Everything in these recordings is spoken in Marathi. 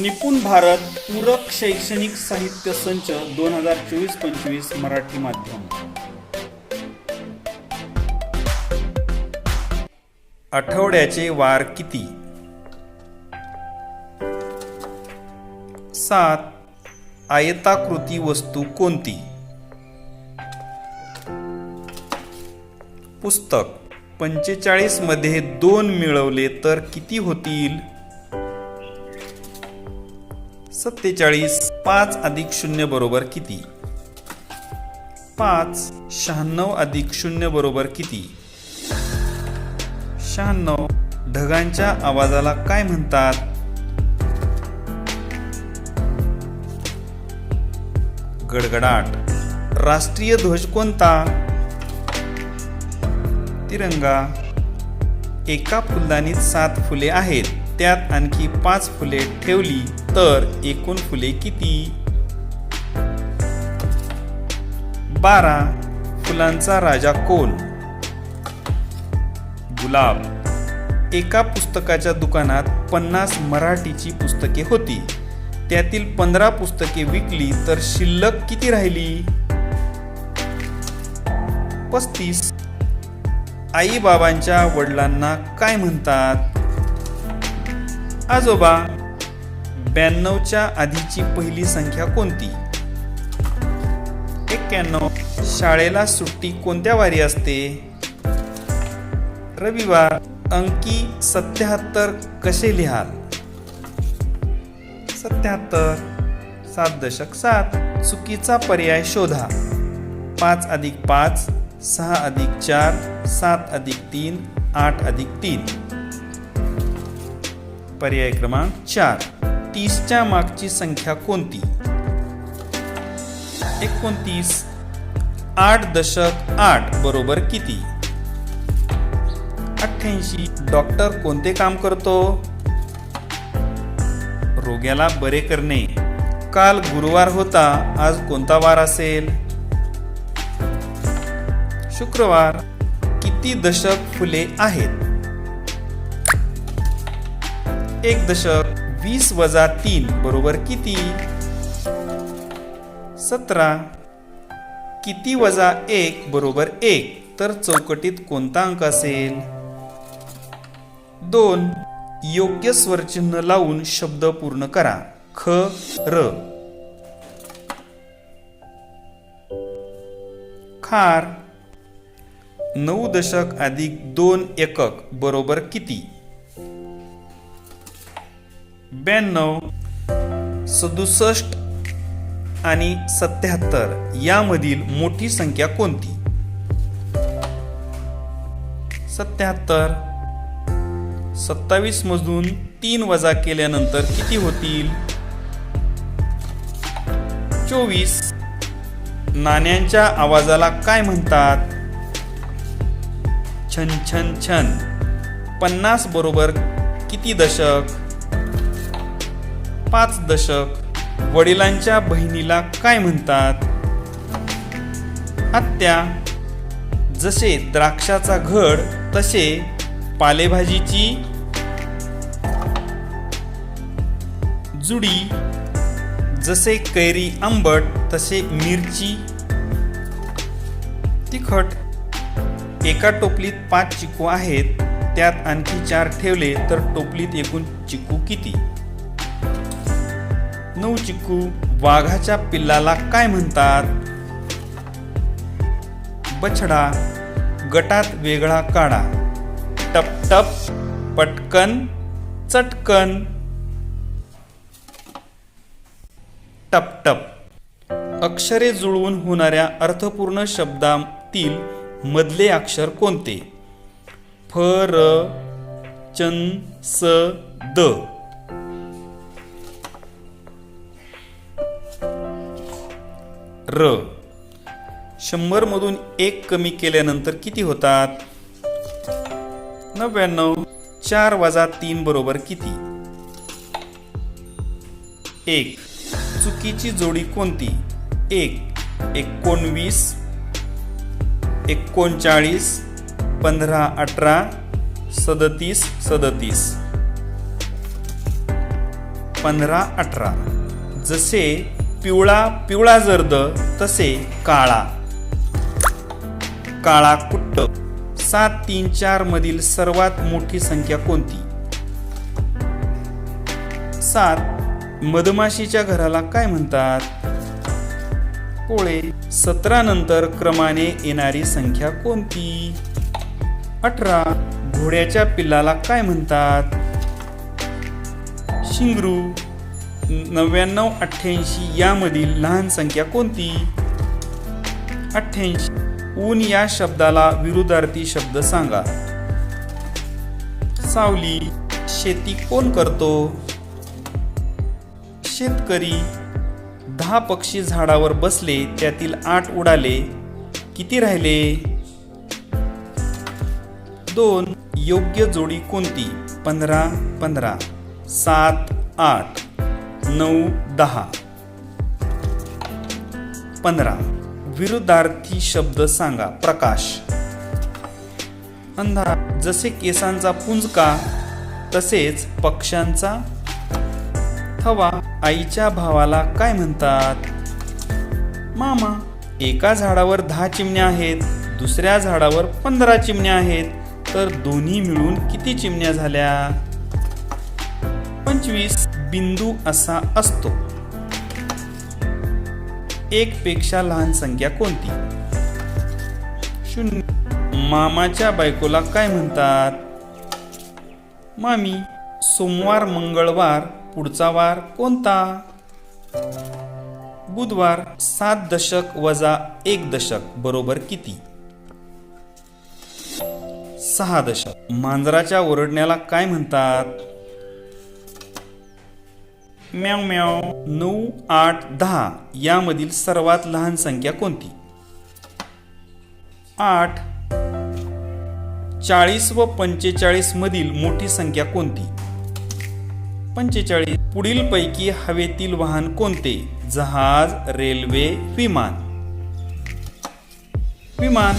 निपुण भारत पूरक शैक्षणिक साहित्य संच दोन हजार चोवीस पंचवीस मराठी माध्यम. आठवड्याचे वार किती? सात. आयताकृती वस्तू कोणती? पुस्तक. पंचेचाळीसमध्ये दोन मिळवले तर किती होतील? सत्तेचाळीस पाच अधिक शून्य बरोबर किती? पाच शहाण्णव अधिक शून्य बरोबर किती? शहाण्णव ढगांच्या आवाजाला काय म्हणतात? गडगडाट. राष्ट्रीय ध्वज कोणता? तिरंगा. एका फुलदाणीत सात फुले आहेत. त्यात आणखी पाच फुले ठेवली तर एकूण फुले किती? बारा. फुलांचा राजा कोण? गुलाब. एका पुस्तकाच्या दुकानात पन्नास मराठीची पुस्तके होती. त्यातील पंधरा पुस्तके विकली तर शिल्लक किती राहिली? पस्तीस. आई बाबांच्या वडिलांना काय म्हणतात? आजोबा ब्याण्णवच्या आधीची पहिली संख्या कोणती? एक्क्याण्णव. शाळेला सुट्टी कोणत्या वारी असते? रविवार. अंकी सत्याहत्तर. कसे लिहाल? सत्याहत्तर. सात दशक सात. चुकीचा पर्याय शोधा. पाच अधिक पाच सहा अधिक चार सात अधिक तीन आठ अधिक तीन. पर्याय क्रमांक चार. तीसच्या मागची संख्या कोणती? एकोणतीस आठ दशक आठ बरोबर किती? अठ्ठ्याऐंशी. डॉक्टर कोणते काम करतो? रोग्याला बरे करणे. काल गुरुवार होता आज कोणता वार असेल? शुक्रवार. किती दशक फुले आहेत? एक दशक वीस वजा तीन बरोबर किती? सतरा. किती वजा एक बरोबर एक? तर चौकटीत कोणता अंक असेल? दोन. योग्य स्वरचिन्ह लावून शब्द पूर्ण करा. ख र. खार. नऊ दशक अधिक दोन एकक बरोबर किती? ब्याण्णव सदुसष्ट आणि सत्याहत्तर यामधील मोठी संख्या कोणती? सत्याहत्तर सत्तावीस मधून तीन वजा केल्यानंतर किती होतील? चोवीस. नाण्यांच्या आवाजाला काय म्हणतात? छन छन छन. पन्नास बरोबर किती दशक? पाच दशक वडिलांच्या बहिणीला काय म्हणतात? आत्या जसे द्राक्षाचा घड तसे पालेभाजीची जुडी. जसे कैरी आंबट तसे मिरची. तिखट. एका टोपलीत पाच चिकू आहेत त्यात आणखी चार ठेवले तर टोपलीत एकूण चिकू किती? नऊ चिकू वाघाच्या पिल्लाला काय म्हणतात? बछडा गटात वेगळा काढा. टप टप पटकन चटकन. टपटप अक्षरे जुळवून होणाऱ्या अर्थपूर्ण शब्दातील मधले अक्षर कोणते? फ र चन स द. र. शंभरमधून एक कमी केल्यानंतर किती होतात? नव्याण्णव चार वजा तीन बरोबर किती? एक. चुकीची जोडी कोणती? एक. एकोणवीस एकोणचाळीस पंधरा अठरा सदतीस सदतीस. पंधरा अठरा. जसे पिवळा पिवळा जर्द तसे काळा. काळा कुट्ट. सात तीन चार मधील सर्वात मोठी संख्या कोणती? सात मधमाशीच्या घराला काय म्हणतात? पोळे सतरा नंतर क्रमाने येणारी संख्या कोणती? अठरा. घोड्याच्या पिल्लाला काय म्हणतात? शिंगरू. नव्याण्णव अठ्ठ्याऐंशी यामधील लहान संख्या कोणती? अठ्ठ्याऐंशी. ऊन या शब्दाला विरुद्धार्थी शब्द सांगा. सावली शेती कोण करतो? शेतकरी दहा पक्षी झाडावर बसले त्यातील आठ उडाले. किती राहिले? दोन. योग्य जोडी कोणती? पंधरा पंधरा. सात आठ. नऊ दहा. पंधरा. विरुद्धार्थी शब्द सांगा प्रकाश. अंधार जसे केसांचा पुंजका तसेच पक्ष्यांचा. थवा आईच्या भावाला काय म्हणतात? मामा एका झाडावर दहा चिमण्या आहेत दुसऱ्या झाडावर पंधरा चिमण्या आहेत तर दोन्ही मिळून किती चिमण्या झाल्या? पंचवीस. बिंदू असा असतो. एक पेक्षा लहान संख्या कोणती? शून्य. मामाच्या बायकोला काय म्हणतात? मामी सोमवार मंगळवार पुढचा वार कोणता? बुधवार सात दशक वजा एक दशक बरोबर किती? सहा दशक. मांजराच्या ओरडण्याला काय म्हणतात? म्याव म्याव नऊ आठ दहा यामधील सर्वात लहान संख्या कोणती? आठ चाळीस व पंचेचाळीस मधील मोठी संख्या कोणती? पंचेचाळीस. पुढील पैकी हवेतील वाहन कोणते? जहाज रेल्वे विमान. विमान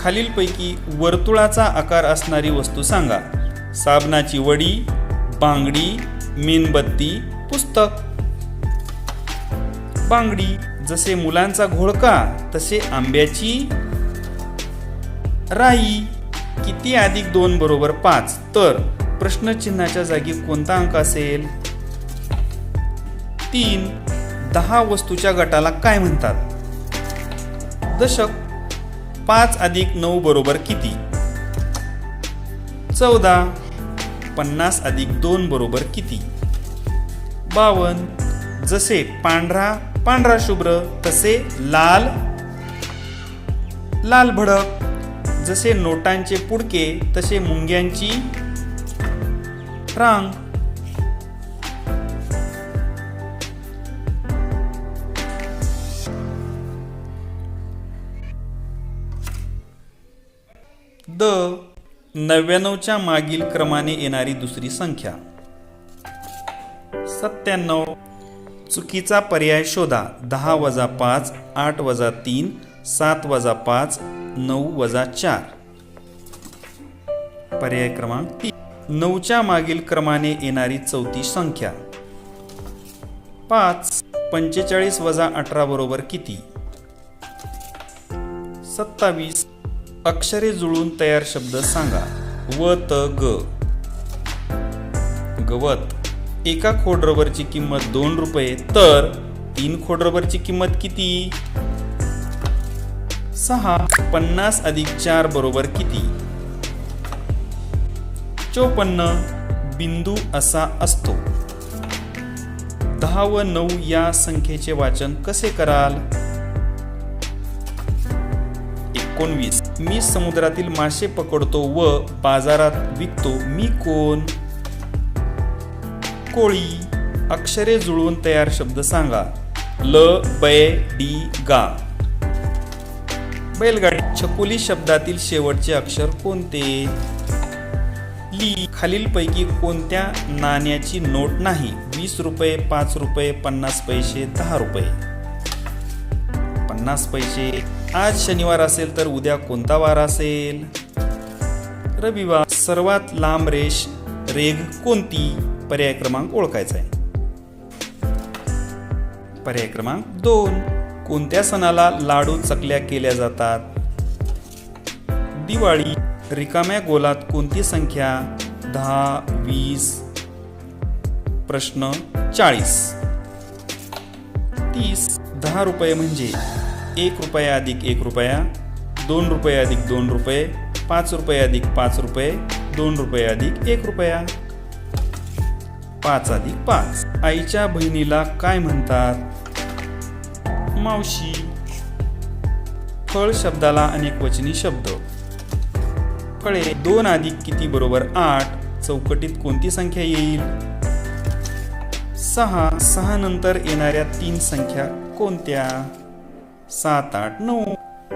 खालीलपैकी वर्तुळाचा आकार असणारी वस्तू सांगा. साबणाची वडी बांगडी मेणबत्ती पुस्तक. बांगडी जसे मुलांचा घोळका तसे आंब्याची राई. किती अधिक दोन बरोबर पाच? तर प्रश्नचिन्हाच्या जागी कोणता अंक असेल? तीन. दहा वस्तूच्या गटाला काय म्हणतात? दशक. पाच अधिक नऊ बरोबर किती? चौदा. पन्नास अधिक दोन बरोबर किती? बावन जसे पांढरा पांढरा शुभ्र तसे लाल. लाल भडक जसे नोटांचे पुडके तसे मुंग्यांची. रांग. द नव्याण्णवच्या मागील क्रमाने येणारी दुसरी संख्या. सत्त्याण्णव. चुकीचा पर्याय शोधा. दहा वजा पाच आठ वजा तीन सात वजा पाच नऊ वजा चार. पर्याय क्रमांक तीन. नऊच्या मागील क्रमाने येणारी चौथी संख्या. पाच पंचेचाळीस वजा अठरा बरोबर किती? सत्तावीस. अक्षरे जुळून तयार शब्द सांगा. व त ग. गवत. एका खोड रबरची किंमत दोन रुपये तर तीन खोड रबरची किंमत किती? सहा पन्नास अधिक चार बरोबर किती? चोपन्न बिंदू असा असतो. दहा व नऊ या संख्येचे वाचन कसे कराल? एकोणवीस. मी समुद्रातील मासे पकडतो व बाजारात विकतो. मी कोण? कोळी अक्षरे जुळवून तयार शब्द सांगा. ल बै डी गा. बैलगाडी छकुली शब्दातील शेवटचे अक्षर कोणते? ली खालीलपैकी कोणत्या नाण्याची नोट नाही? वीस रुपये पाच रुपये पन्नास पैसे दहा रुपये. पन्नास पैसे. आज शनिवार असेल तर उद्या कोणता वार असेल? रविवार सर्वात लांब रेष रेघ कोणती? पर्याय क्रमांक ओळखायचा आहे. पर्याय क्रमांक दोन. कोणत्या सणाला लाडू चकल्या केल्या जातात? दिवाळी रिकाम्या गोलात कोणती संख्या? दहा वीस प्रश्न चाळीस. तीस दहा रुपये म्हणजे एक रुपया अधिक एक रुपया दोन रुपये अधिक दोन रुपये पाच रुपये अधिक पाच रुपये दोन रुपये अधिक एक रुपया. पाच अधिक पाच. आईच्या बहिणीला काय म्हणतात? मावशी. फळ शब्दाला अनेक वचनी शब्द. फळे दोन अधिक किती बरोबर आठ? चौकटीत कोणती संख्या येईल? सहा. सहा नंतर येणाऱ्या तीन संख्या कोणत्या? सात आठ नऊ.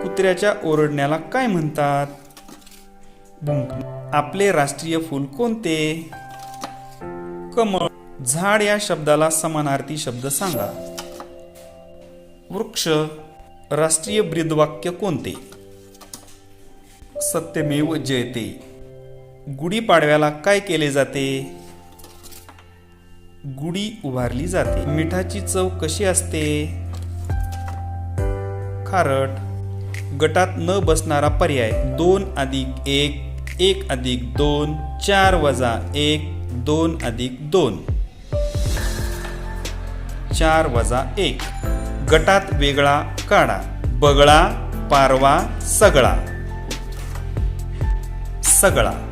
कुत्र्याच्या ओरडण्याला काय म्हणतात? भुंक आपले राष्ट्रीय फूल कोणते? कमळ. झाड या शब्दाला समानार्थी शब्द सांगा. वृक्ष. राष्ट्रीय ब्रीदवाक्य कोणते? सत्यमेव जयते. गुढीपाडव्याला काय केले जाते? गुढी उभारली जाते. मिठाची चव कशी असते? खारट. गटात न बसणारा पर्याय. दोन अधिक एक एक अधिक दोन चार वजा एक दोन अधिक दोन. चार वजा एक. गटात वेगळा काढा. बगळा पारवा सगळा. सगळा.